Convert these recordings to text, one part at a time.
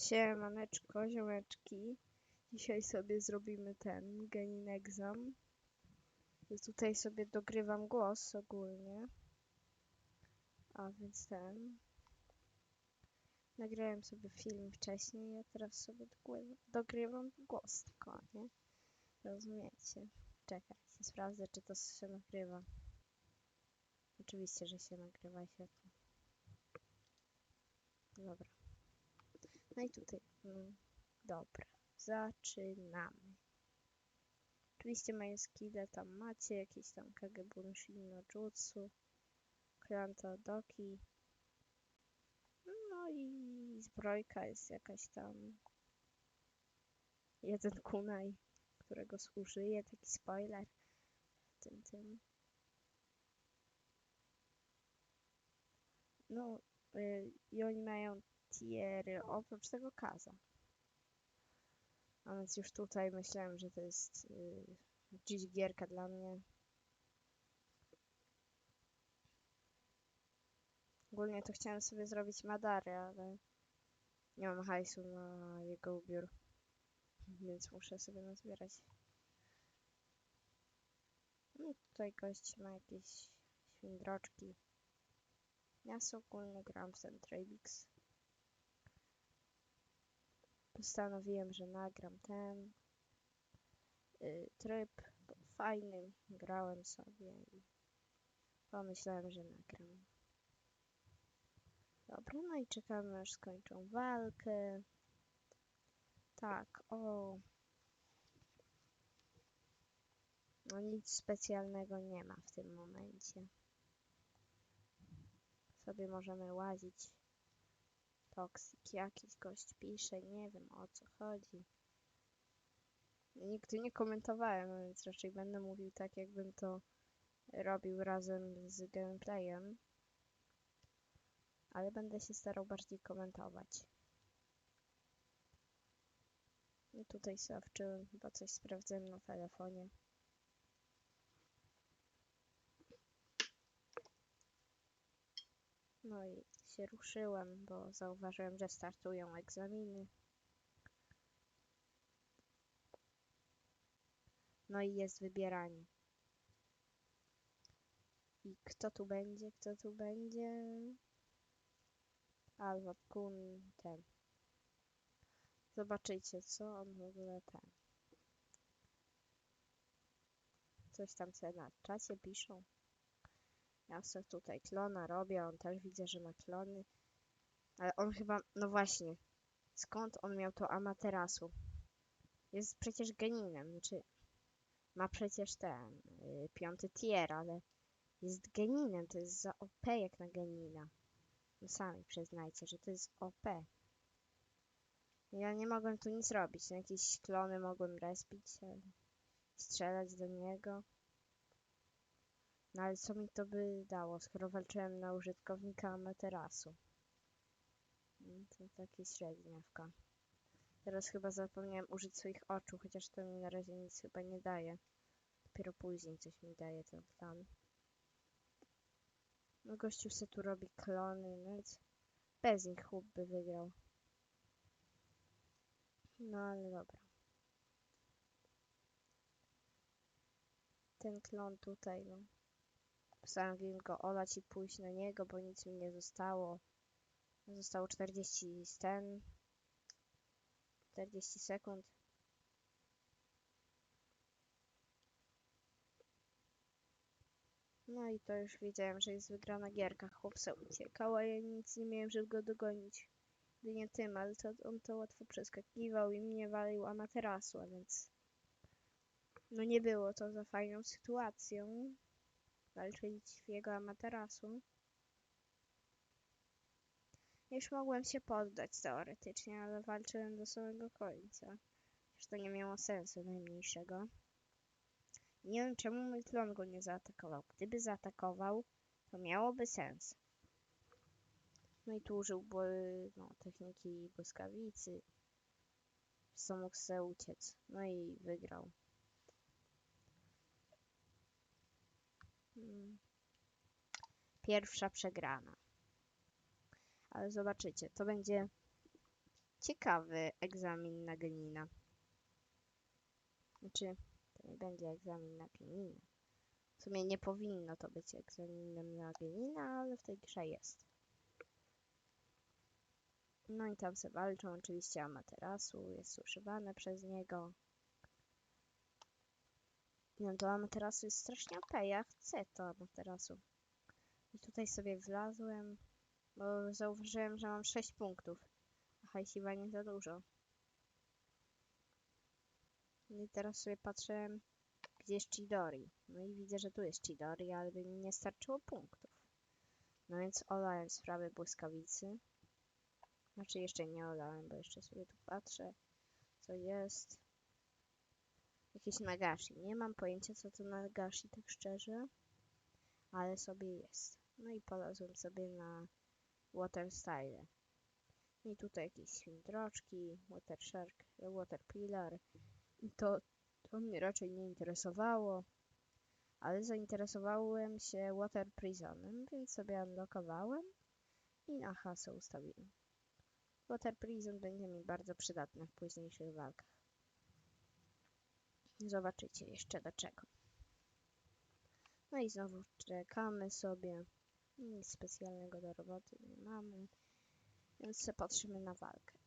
Siemaneczko, ziomeczki. Dzisiaj sobie zrobimy ten genin egzam. Tutaj sobie dogrywam głos ogólnie. A więc ten. Nagrałem sobie film wcześniej, a teraz sobie dogry- dogrywam głos tylko, nie? Rozumiecie? Czekajcie, sprawdzę czy to się nagrywa. Oczywiście, że się nagrywa świetnie. Dobra. No i tutaj. Mm, dobra. Zaczynamy. Oczywiście moje skille tam macie, jakieś tam Kagebunshin no Jutsu, Klanta Doki. No i zbrojka jest jakaś tam. Jeden kunai, którego użyję, taki spoiler. Tym, tym. No, y, i oni mają tiery oprócz tego kaza. A więc już tutaj myślałem, że to jest yy, dziś gierka dla mnie. Ogólnie to chciałem sobie zrobić Madary, ale nie mam hajsu na jego ubiór. Więc muszę sobie nazbierać. No tutaj gość ma jakieś świndroczki. Ja ogólnie gram w ten Trabix. Postanowiłem, że nagram ten y, tryb, fajny. Grałem sobie i pomyślałem, że nagram. Dobra, no i czekamy aż skończą walkę. Tak, o. No nic specjalnego nie ma w tym momencie. Sobie możemy łazić. Toksik jakiś gość pisze, nie wiem o co chodzi. Nigdy nie komentowałem, więc raczej będę mówił tak, jakbym to robił razem z gameplayem. Ale będę się starał bardziej komentować. I tutaj sobie wczyłem, chyba coś sprawdzałem na telefonie. No i się ruszyłem, bo zauważyłem, że startują egzaminy. No i jest wybieranie. I kto tu będzie? Kto tu będzie? Alwa Kun ten. Zobaczycie, co on w ogóle ten. Coś tam sobie na czacie piszą. Ja sobie tutaj klona robię, on też widzę, że ma klony. Ale on chyba, no właśnie, skąd on miał to Amaterasu? Jest przecież geninem, znaczy ma przecież ten y, piąty tier, ale jest geninem, to jest za OP jak na genina. No sami przyznajcie, że to jest OP. Ja nie mogłem tu nic robić, no jakieś klony mogłem respić, ale strzelać do niego. No ale co mi to by dało, skoro walczyłem na użytkownika Amaterasu? No, to takie średniawka. Teraz chyba zapomniałem użyć swoich oczu, chociaż to mi na razie nic chyba nie daje. Dopiero później coś mi daje ten plan. No gościu se tu robi klony, no więc bez nich chłop by wygrał. No ale dobra. Ten klon tutaj, no. Postanowiłem go olać i pójść na niego, bo nic mi nie zostało. Zostało 40 sten. 40 sekund. No i to już wiedziałem, że jest wygrana gierka. Chłopca uciekał, a ja nic nie miałem, żeby go dogonić. Nie tym, ale to, on to łatwo przeskakiwał i mnie walił amaterasu, a więc... No nie było to za fajną sytuacją. Walczyć w jego amaterasu. Już mogłem się poddać teoretycznie, ale walczyłem do samego końca. Już to nie miało sensu najmniejszego. Nie wiem czemu mój klon go nie zaatakował. Gdyby zaatakował, to miałoby sens. No i tu użył no, techniki błyskawicy. Co mógł sobie uciec. No i wygrał. Pierwsza przegrana. Ale zobaczycie, to będzie Ciekawy egzamin na genina. Znaczy, to nie będzie egzamin na genina. W sumie nie powinno to być egzaminem na genina, ale w tej grze jest. No i tam se walczą oczywiście Amaterasu, jest używane przez niego. Nie to Amaterasu jest strasznie OP, ja chcę to Amaterasu. I tutaj sobie wlazłem, bo zauważyłem, że mam 6 punktów. A hajsiwa nie za dużo. I teraz sobie patrzę, gdzie jest Chidori. No i widzę, że tu jest Chidori, ale by mi nie starczyło punktów. No więc olałem sprawę błyskawicy. Znaczy jeszcze nie olałem, bo jeszcze sobie tu patrzę, co jest. Jakieś nagashi. Nie mam pojęcia, co to nagashi, tak szczerze. Ale sobie jest. No i polazłem sobie na Water Style. I tutaj jakieś świndroczki, Water Shark, Water Pillar. I to, to mnie raczej nie interesowało. Ale zainteresowałem się Water Prisonem, więc sobie unlockowałem i na hasę ustawiłem. Water Prison będzie mi bardzo przydatny w późniejszych walkach. Zobaczycie jeszcze do czego. No i znowu czekamy sobie. Nic specjalnego do roboty nie mamy. Więc patrzymy na walkę.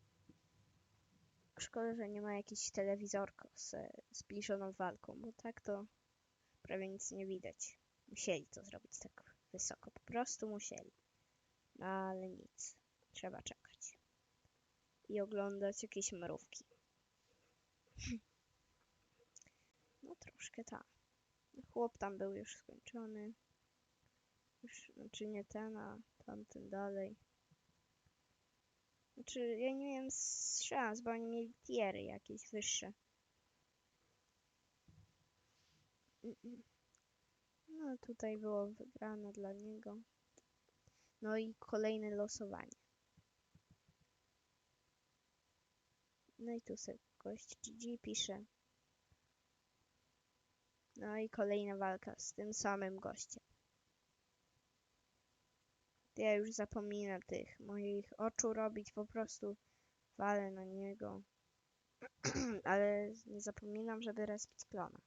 Szkoda, że nie ma jakichś telewizorków z zbliżoną walką, bo tak to prawie nic nie widać. Musieli to zrobić tak wysoko. Po prostu musieli. No ale nic. Trzeba czekać. I oglądać jakieś mrówki. Troszkę tak. Chłop tam był już skończony. Już, znaczy nie ten, a tamten dalej. Znaczy, ja nie miałem szans, bo oni mieli tiery jakieś wyższe. No tutaj było wygrane dla niego. No i kolejne losowanie. No i tu sobie gość GG pisze. No i kolejna walka z tym samym gościem. Ja już zapominam tych moich oczu robić, po prostu walę na niego. Ale nie zapominam, żeby respić klona.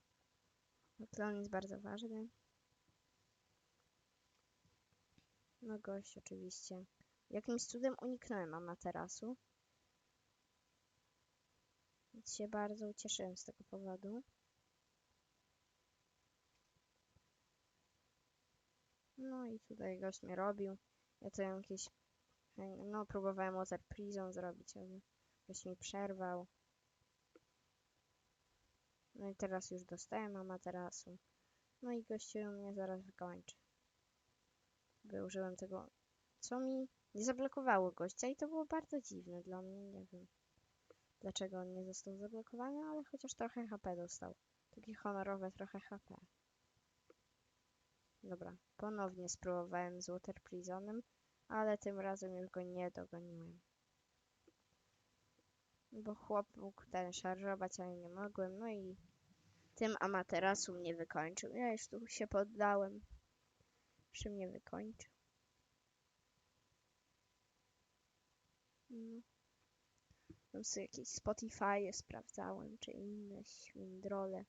Klon jest bardzo ważny. No gość oczywiście. Jakimś cudem uniknąłem Amaterasu. Więc się bardzo ucieszyłem z tego powodu. No i tutaj gość mnie robił. Ja to jakieś... No, próbowałem Water Prison zrobić, ale gość mi przerwał. No i teraz już dostałem Amaterasu. No i gościu mnie zaraz wykończy. By użyłem tego... Co mi nie zablokowało gościa i to było bardzo dziwne dla mnie, nie wiem. Dlaczego on nie został zablokowany, ale chociaż trochę HP dostał. Takie honorowe trochę HP. Dobra, ponownie spróbowałem z Water Prisonem, ale tym razem już go nie dogoniłem. Bo chłop mógł ten szarżować, ale nie mogłem, no i tym Amaterasu mnie wykończył. Ja już tu się poddałem, że mnie wykończył. No. Tam sobie jakieś Spotify sprawdzałem, czy inne świndrole.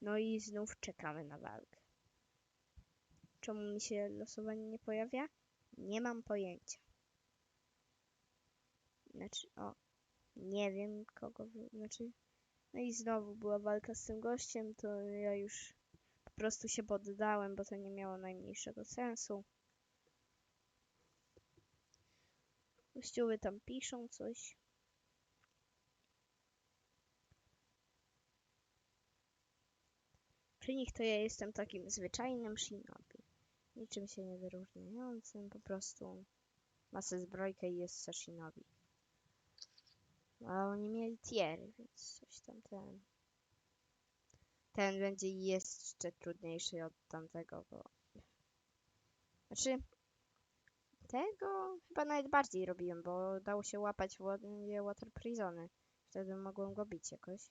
No i znów czekamy na walkę. Czemu mi się losowanie nie pojawia? Nie mam pojęcia. Znaczy, o, nie wiem kogo, znaczy, no i znowu była walka z tym gościem, to ja już po prostu się poddałem, bo to nie miało najmniejszego sensu. Kościóły tam piszą coś. Przy nich to ja jestem takim zwyczajnym shinobi. Niczym się nie wyróżniającym, po prostu masę zbrojkę i jest se shinobi. A oni mieli tiery, więc coś tam ten... Ten będzie jeszcze trudniejszy od tamtego, bo... Znaczy... Tego chyba nawet bardziej robiłem, bo dało się łapać w Water Prisony. Wtedy mogłem go bić jakoś.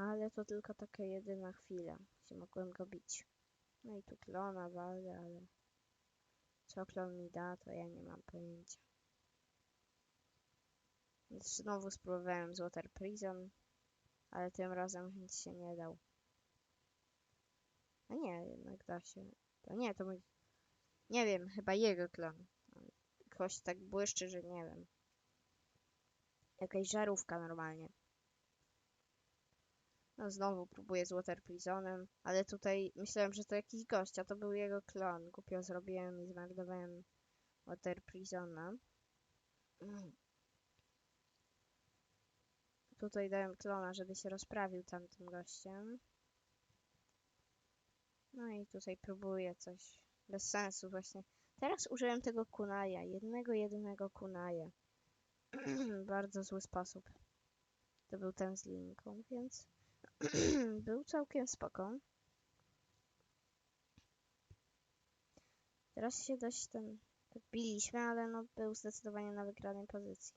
Ale to tylko taka jedyna chwila, gdzie mogłem go bić. No i tu klona walę, ale Co klon mi da, to ja nie mam pojęcia. Więc znowu spróbowałem z Water Prison, ale tym razem nic się nie dał. A nie, jednak da się. To nie, to mój... Nie wiem, chyba jego klon. Ktoś tak błyszczy, że nie wiem. Jakaś żarówka normalnie. No znowu próbuję z Water Prisonem, ale tutaj myślałem, że to jakiś gość, a to był jego klon. Głupio zrobiłem i zmarnowałem Water Prisona. Mm. Tutaj dałem klona, żeby się rozprawił tamtym gościem. No i tutaj próbuję coś. Bez sensu właśnie. Teraz użyłem tego kunaja. Jednego, jedynego kunaja. Bardzo zły sposób. To był ten z linką, więc był całkiem spoko. Teraz się dość ten biliśmy, ale no był zdecydowanie na wygranej pozycji.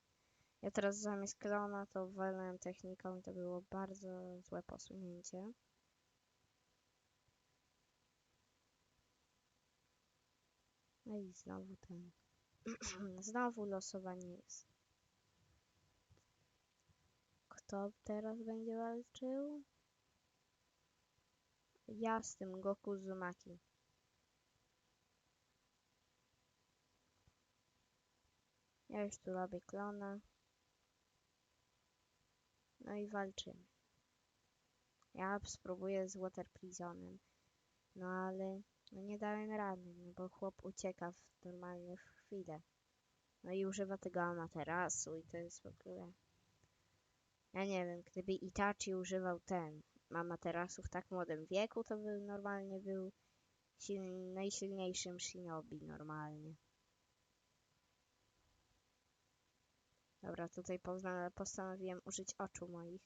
Ja teraz zamiast klona to walnąłem techniką i to było bardzo złe posunięcie. No i znowu ten. znowu losowanie jest. Kto teraz będzie walczył? Ja tym Goku Zumaki. Ja już tu robię klona. No i walczymy. Ja spróbuję z Water Prisonem. No ale no nie dałem rady, no bo chłop ucieka w normalnie w chwilę. No i używa tego amaterasu i to jest w ogóle... Ja nie wiem, gdyby Itachi używał ten amaterasu w tak młodym wieku, to by normalnie był najsilniejszym shinobi normalnie. Dobra, tutaj postanowiłem użyć oczu moich.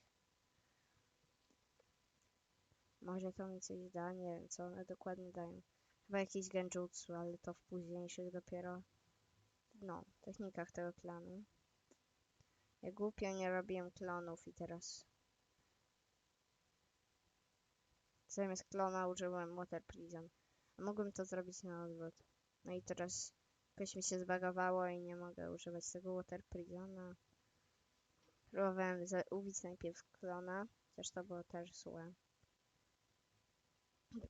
Może to mi coś da, nie wiem co one dokładnie dają. Chyba jakiś genjutsu, ale to w późniejszych dopiero, no, technikach tego klanu. Ja głupio nie robiłem klonów i teraz zamiast klona użyłem Water Prison. Mogłem to zrobić na odwrót. No i teraz jakoś mi się zbagowało i nie mogę używać tego Water Prisona. Próbowałem ubić najpierw klona, chociaż to było też złe.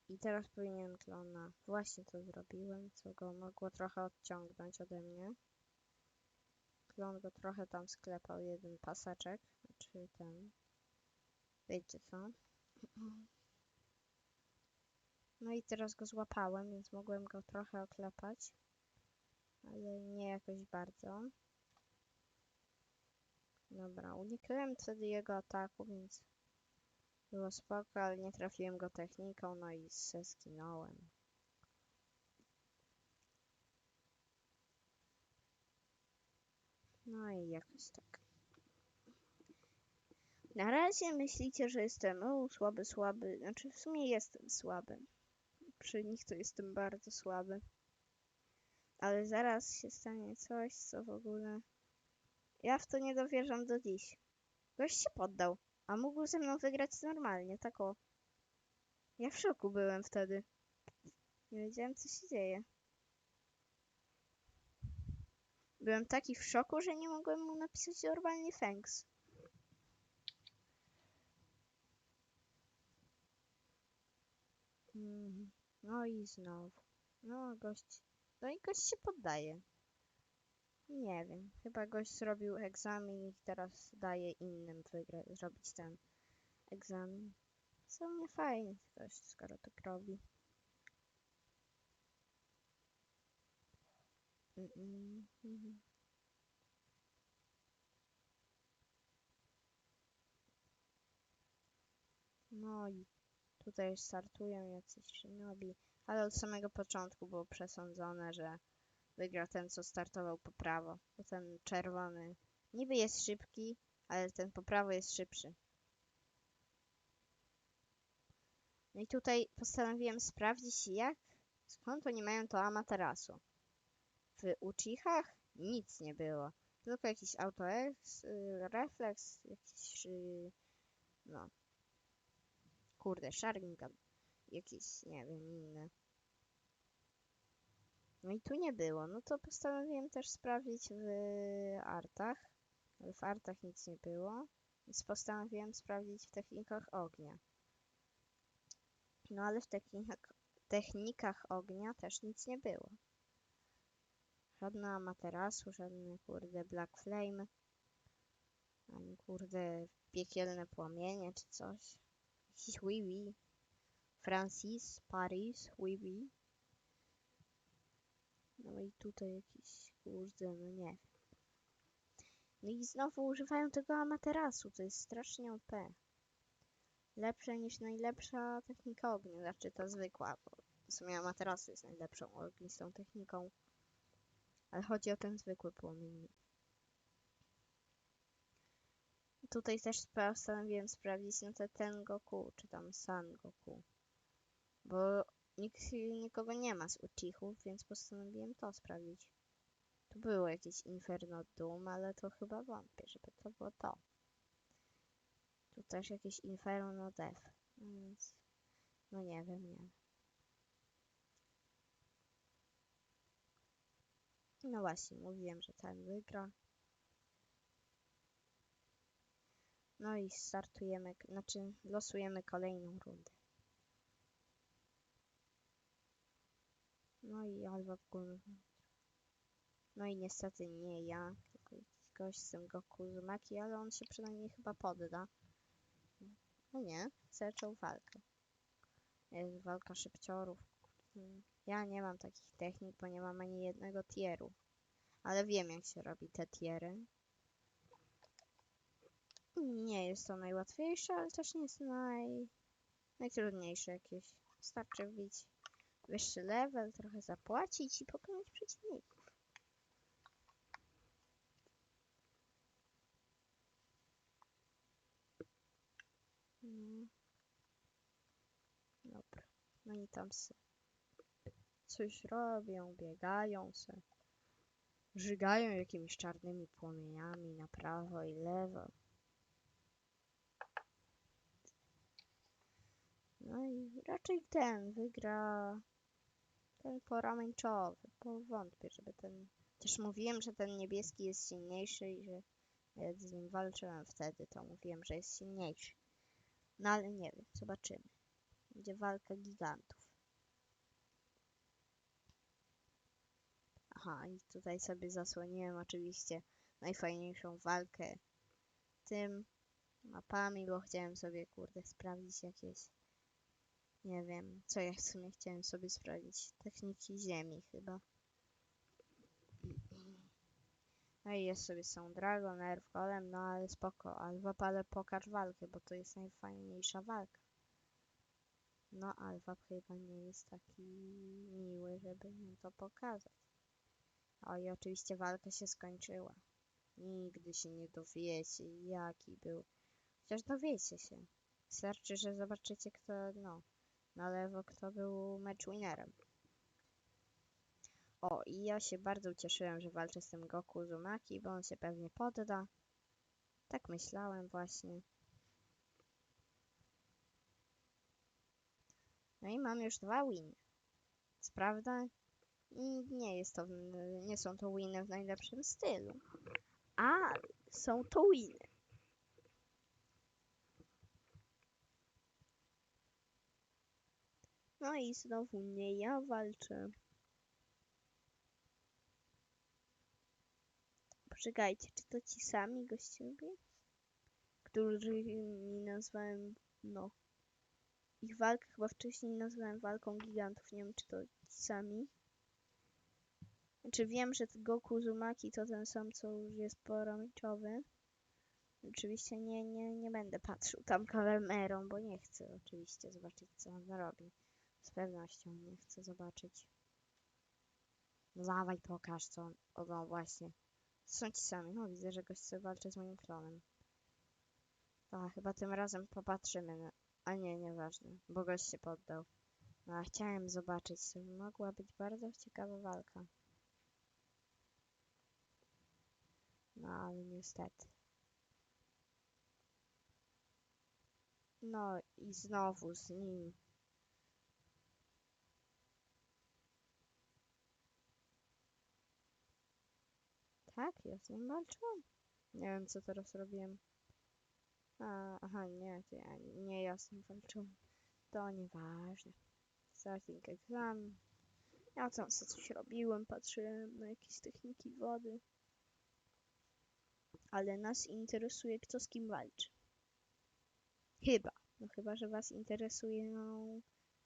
I teraz powinienem klona. Właśnie to zrobiłem, co go mogło trochę odciągnąć ode mnie. Klon go trochę tam sklepał, jeden paseczek, czy ten. Wiecie co? No i teraz go złapałem, więc mogłem go trochę oklepać. Ale nie jakoś bardzo. Dobra, uniknąłem wtedy jego ataku, więc było spoko, ale nie trafiłem go techniką, no i se. No i jakoś tak. Na razie myślicie, że jestem o, słaby, słaby. Znaczy w sumie jestem słaby. Przy nich to jestem bardzo słaby. Ale zaraz się stanie coś, co w ogóle... Ja w to nie dowierzam do dziś. Gość się poddał, a mógł ze mną wygrać normalnie, tak o. Ja w szoku byłem wtedy. Nie wiedziałem, co się dzieje. Byłem taki w szoku, że nie mogłem mu napisać normalnie thanks. Mhm. No i znowu. No, gość. No i gość się poddaje. Nie wiem. Chyba gość zrobił egzamin i teraz daje innym zrobić ten egzamin. Co mnie fajnie gość, skoro tak robi. Mm, mm. No i tutaj startują jacyś shinobi, ale od samego początku było przesądzone, że wygra ten, co startował po prawo, bo ten czerwony niby jest szybki, ale ten po prawo jest szybszy. No i tutaj postanowiłem sprawdzić, jak, skąd oni mają to Amaterasu. W Uchihach nic nie było, tylko jakiś auto-ex, y, refleks, jakiś, y, no, kurde, Sharingan, jakieś, nie wiem, inne. No i tu nie było. No to postanowiłem też sprawdzić w artach. W artach nic nie było. Więc postanowiłem sprawdzić w technikach ognia. No ale w technikach, technikach ognia też nic nie było. Żadna materasu, żadne kurde black flame. Ani kurde piekielne płomienie czy coś. Jakiś oui oui. Francis, Paris, oui oui. No i tutaj jakiś kurde, no nie. No i znowu używają tego amaterasu, to jest strasznie OP. Lepsze niż najlepsza technika ognia, znaczy ta zwykła, bo w sumie amaterasu jest najlepszą ognistą techniką. Ale chodzi o ten zwykły płomień. Tutaj też postanowiłem sprawdzić no to ten Goku, czy tam San Goku. Bo nikt, nikogo nie ma z Uchichów, więc postanowiłem to sprawdzić. Tu było jakieś Inferno Doom, ale to chyba wątpię, żeby to było to. Tu też jakieś Inferno Death, więc no nie wiem, nie. No właśnie, mówiłem, że ten wygra. No i startujemy, znaczy losujemy kolejną rundę. No i Alwa w No i niestety nie ja, tylko jakiś gość z tym Goku Zumaki, ale on się przynajmniej chyba podda. No nie, zaczął walkę. Jest walka szybciorów. Ja nie mam takich technik, bo nie mam ani jednego tieru. Ale wiem jak się robi te tiery. Nie jest to najłatwiejsze, ale też nie jest naj... najtrudniejsze jakieś. Wystarczy wbić wyższy level, trochę zapłacić i pokonać przeciwników. No. Dobra. No i tam se coś robią, biegają se. Żygają jakimiś czarnymi płomieniami na prawo i lewo. No i raczej ten wygra ten pomarańczowy, bo wątpię, żeby ten... Chociaż mówiłem, że ten niebieski jest silniejszy i że jak z nim walczyłem wtedy, to mówiłem, że jest silniejszy. No ale nie wiem, zobaczymy. Będzie walka gigantów. Aha, i tutaj sobie zasłoniłem oczywiście najfajniejszą walkę tym mapami, bo chciałem sobie, kurde, sprawdzić jakieś nie wiem, co ja w sumie chciałem sobie sprawdzić. Techniki ziemi chyba. No i jest sobie są Dragon, Nerf, Golem, no ale spoko. Alwa, ale pokaż walkę, bo to jest najfajniejsza walka. No, Alwa chyba nie jest taki miły, żeby nam to pokazać. O i oczywiście walka się skończyła. Nigdy się nie dowiecie, jaki był. Chociaż dowiecie się. Wystarczy, że zobaczycie, kto, no, na lewo, kto był mecz winnerem. O, i ja się bardzo ucieszyłem, że walczę z tym Goku Zumaki, bo on się pewnie podda. Tak myślałem właśnie. No i mam już dwa winy. Prawda nie jest to, nie są to winy w najlepszym stylu, a są to winy. No i znowu nie ja walczę. Poczekajcie, czy to ci sami gościowie? Którzy mi nazwałem, no. Ich walkę chyba wcześniej nazwałem walką gigantów. Nie wiem, czy to ci sami. Znaczy wiem, że Goku Zumaki to ten sam, co już jest pomarańczowy. Oczywiście nie, nie, nie będę patrzył tam kamerą, bo nie chcę oczywiście zobaczyć, co on robi. Z pewnością nie chcę zobaczyć. No dawaj, pokaż co. O, no właśnie. Są ci sami. No widzę, że gość chce walczyć z moim klonem. A, chyba tym razem popatrzymy na... A nie, nieważne, bo gość się poddał. No, a chciałem zobaczyć, mogła być bardzo ciekawa walka. No, ale niestety. No i znowu z nim Tak, ja z nim walczyłam. Nie wiem, co teraz robiłem. A, aha, nie, to ja, nie ja z nim walczyłam. To nieważne. Starting exam. Ja tam sobie coś robiłem, patrzyłem na jakieś techniki wody. Ale nas interesuje, kto z kim walczy. Chyba. No chyba, że was interesują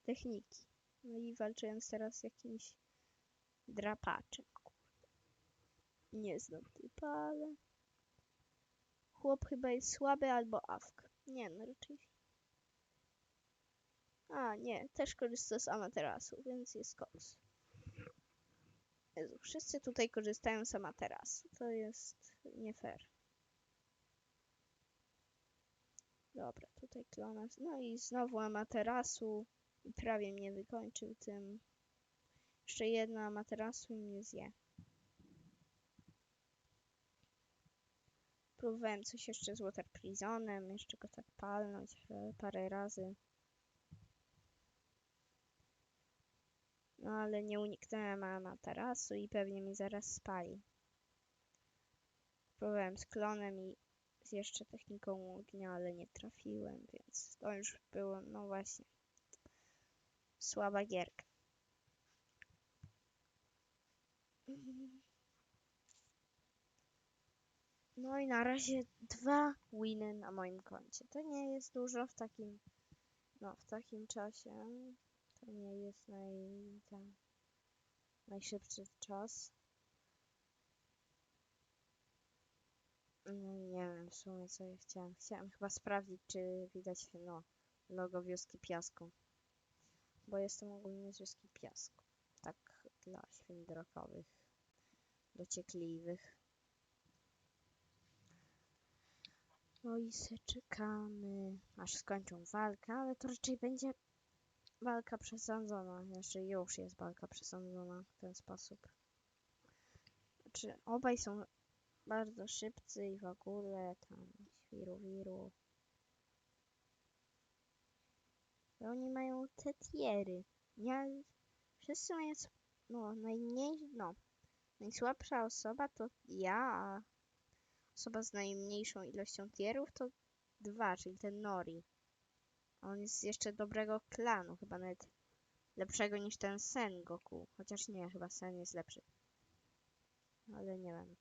techniki. No i walczyłem teraz z jakimś drapaczem. Nie znam typa, ale... Chłop chyba jest słaby albo awk. Nie, no raczej... A, nie, też korzysta z Amaterasu, więc jest koks. Jezu, wszyscy tutaj korzystają z Amaterasu. To jest nie fair. Dobra, tutaj klonas. No i znowu Amaterasu. I prawie mnie wykończył tym. Jeszcze jedno Amaterasu i mnie zje. Próbowałem coś jeszcze z Water Prisonem, jeszcze go tak palnąć e, parę razy. No ale nie uniknąłem Amaterasu i pewnie mi zaraz spali. Próbowałem z klonem i z jeszcze techniką ognia, ale nie trafiłem, więc to już było, no właśnie, słaba gierka. No i na razie dwa winy na moim koncie. To nie jest dużo w takim, no w takim czasie. To nie jest naj, tam, najszybszy czas. No nie wiem w sumie co ja chciałam. Chciałam chyba sprawdzić, czy widać no, logo wioski piasku. Bo jestem ogólnie z wioski piasku. Tak dla świndrokowych, dociekliwych. No i se czekamy, aż skończą walkę, ale to raczej będzie walka przesądzona. Znaczy już jest walka przesądzona w ten sposób. Znaczy obaj są bardzo szybcy i w ogóle tam świru wiru. I oni mają te tiery. Ja, wszyscy mają, no najmniej, no najsłabsza osoba to ja, osoba z najmniejszą ilością tierów to dwa, czyli ten Nori. A on jest jeszcze dobrego klanu, chyba nawet lepszego niż ten Sen Goku. Chociaż nie, chyba Sen jest lepszy. Ale nie wiem.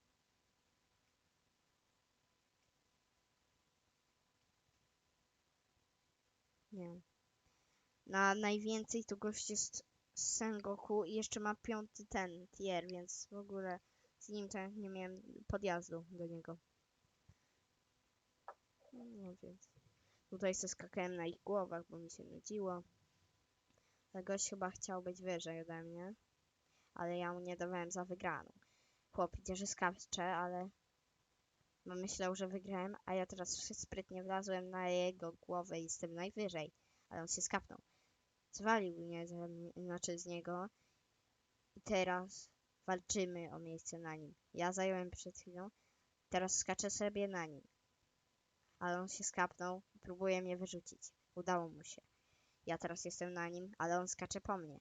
Nie. Na najwięcej to gość jest Sengoku i jeszcze ma piąty ten tier, więc w ogóle z nim to nie miałem podjazdu do niego. No więc tutaj sobie skakałem na ich głowach, bo mi się nudziło. Ale gość chyba chciał być wyżej ode mnie, ale ja mu nie dawałem za wygraną. Chłop idzie, że skacze, ale bo myślał, że wygrałem, a ja teraz sprytnie wlazłem na jego głowę i jestem najwyżej, ale on się skapnął. Zwalił mnie, ze znaczy z niego i teraz walczymy o miejsce na nim. Ja zająłem przed chwilą, teraz skaczę sobie na nim. Ale on się skapnął i próbuje mnie wyrzucić. Udało mu się. Ja teraz jestem na nim, ale on skacze po mnie.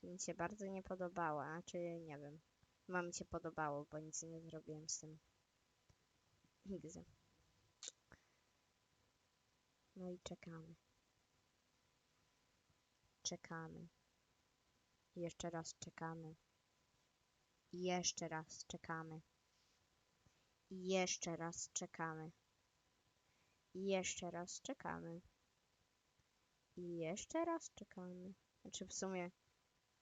Co mi się bardzo nie podobało, a czy nie wiem. Chyba mi się podobało, bo nic nie zrobiłem z tym. Nigdy. No i czekamy. Czekamy. Jeszcze raz czekamy. I Jeszcze raz czekamy. I Jeszcze raz czekamy. I Jeszcze raz czekamy. I jeszcze raz czekamy. Znaczy w sumie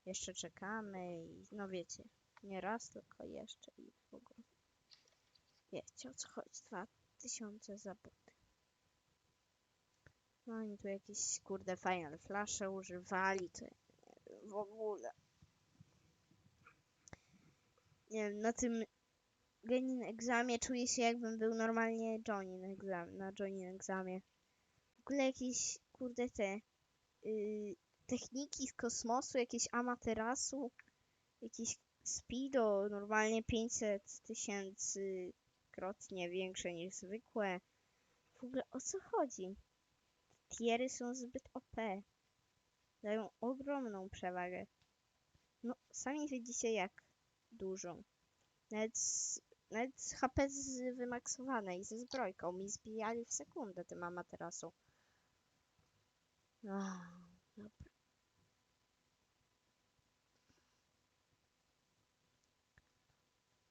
jeszcze czekamy i no wiecie, nie raz, tylko jeszcze i w ogóle. Wiecie o co chodzi. Dwa tysiące za buty. No i tu jakieś kurde final flasze używali, to w ogóle. Nie wiem, na tym Genin egzamie czuję się jakbym był normalnie Johnny na, egzam na Johnny egzamie. W ogóle jakieś kurde te yy, techniki z kosmosu, jakieś amaterasu, jakieś speedo, normalnie 500 tysięcy krotnie większe niż zwykłe. W ogóle o co chodzi? Tiery są zbyt OP. Dają ogromną przewagę. No, sami widzicie jak dużą. Nawet z nawet z HP z wymaksowane i ze zbrojką mi zbijali w sekundę tym amaterasu. Ach, dobra.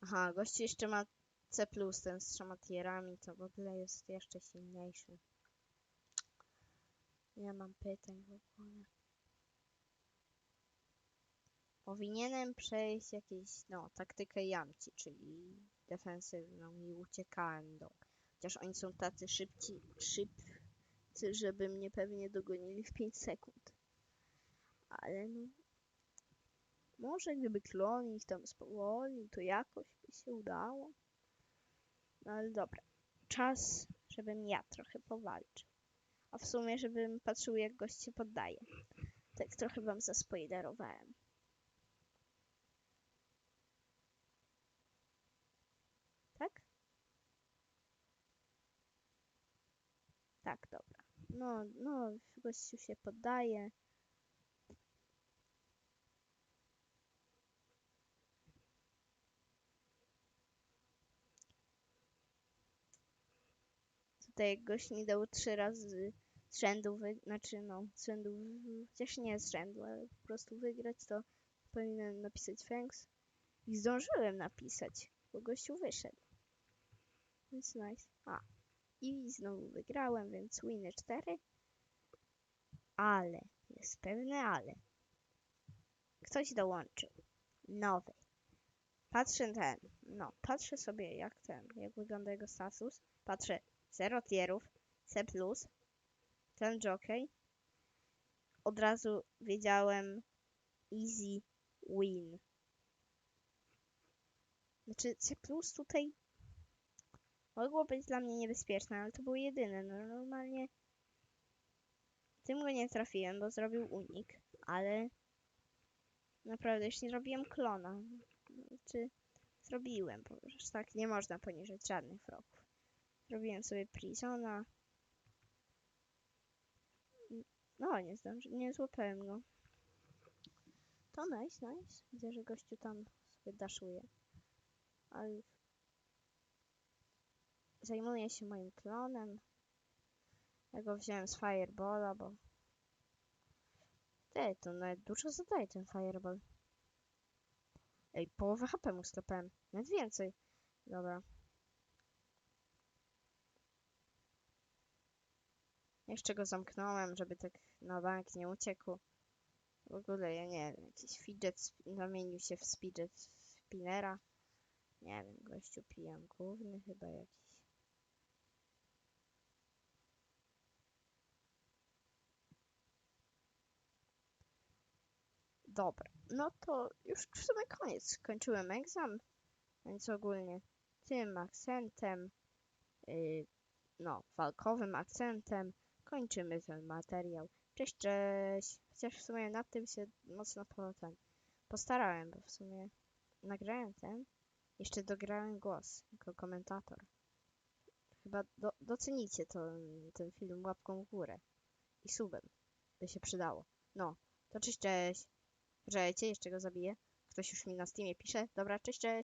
Aha, gościu jeszcze ma C+, ten z trzema tierami, to w ogóle jest jeszcze silniejszy. Nie mam pytań w ogóle. Powinienem przejść jakieś, no, taktykę jamci, czyli defensywną i uciekałem do... Chociaż oni są tacy szybci, szybcy, żeby mnie pewnie dogonili w 5 sekund. Ale no... Może gdyby klon ich tam spowolnił, to jakoś by się udało. No ale dobra. Czas, żebym ja trochę powalczył. A w sumie, żebym patrzył, jak gość się poddaje. Tak trochę wam zaspoilerowałem. Tak? Tak, dobra. No, no, gościu się poddaje. Tutaj gość mi dał trzy razy z rzędu, wy... znaczy no, z rzędu, chociaż nie z rzędu, ale po prostu wygrać, to powinienem napisać thanks. I zdążyłem napisać, bo gościu wyszedł. Więc nice. A. I znowu wygrałem, więc winy 4. Ale, jest pewne ale. Ktoś dołączył. Nowy. Patrzę ten, no, patrzę sobie jak ten, jak wygląda jego status. Patrzę, 0 tierów, C+, ten jockey. Od razu wiedziałem easy win. Znaczy C+, tutaj mogło być dla mnie niebezpieczne, ale to był jedyny. No, normalnie tym go nie trafiłem, bo zrobił unik, ale naprawdę już nie robiłem klona. Znaczy zrobiłem, bo już tak nie można poniżyć żadnych wrogów. Zrobiłem sobie Prisona. No, nie zdąży, nie złapałem go. To nice, nice. Widzę, że gościu tam sobie daszuje. Ale zajmuję się moim klonem. Ja go wziąłem z Fireballa, bo... Ty, to nawet dużo zadaje ten Fireball. Ej, połowę HP mu sklepałem. Nawet więcej. Dobra. Jeszcze go zamknąłem, żeby tak na bank nie uciekł. W ogóle, ja nie wiem, jakiś fidget zamienił się w fidget spinnera. Nie wiem, gościu pijam główny chyba jakiś. Dobra, no to już w sumie koniec. Kończyłem egzam, więc ogólnie tym akcentem, yy, no, walkowym akcentem kończymy ten materiał. Cześć, cześć! Chociaż w sumie nad tym się mocno po, ten, postarałem, bo w sumie nagrałem ten, jeszcze dograłem głos jako komentator. Chyba do, docenicie to, ten film łapką w górę i subem, by się przydało. No, to cześć, cześć! Poczekajcie, jeszcze go zabiję. Ktoś już mi na Steamie pisze. Dobra, cześć, cześć!